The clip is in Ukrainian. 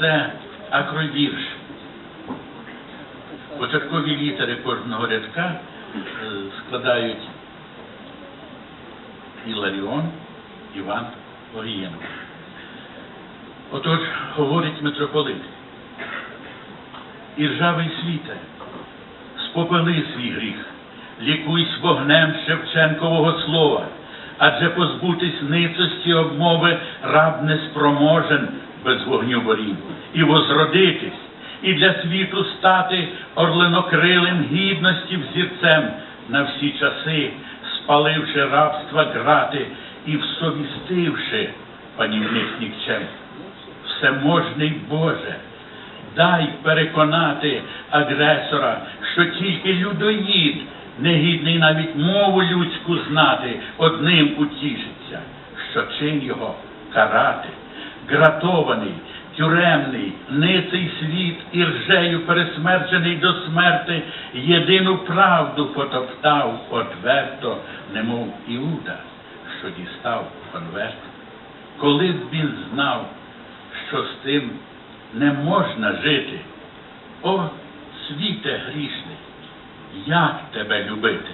Це акровірш. Початкові літери кожного рядка е, складають Іларіон Іван Огієнко. Отож, говорить митрополит, Іржавий світе, спопели свій гріх, лікуйсь вогнем Шевченкового слова, адже позбутись ницості обмови раб не спроможен без вогню борів, і возродитись, і для світу стати орленокрилим гідності взірцем на всі часи, спаливши рабства грати і всовістивши панівних нікчем. Всеможний Боже, дай переконати агресора, що тільки людоїд, негідний навіть мову людську знати, одним утішиться, що чин його карати, гратований, тюремний, ниций світ і ржею пересмерджений до смерти, єдину правду потоптав одверто, немов Іуда, що дістав конверт. Коли б він знав, що з тим не можна жити. О, світе грішний, як тебе любити?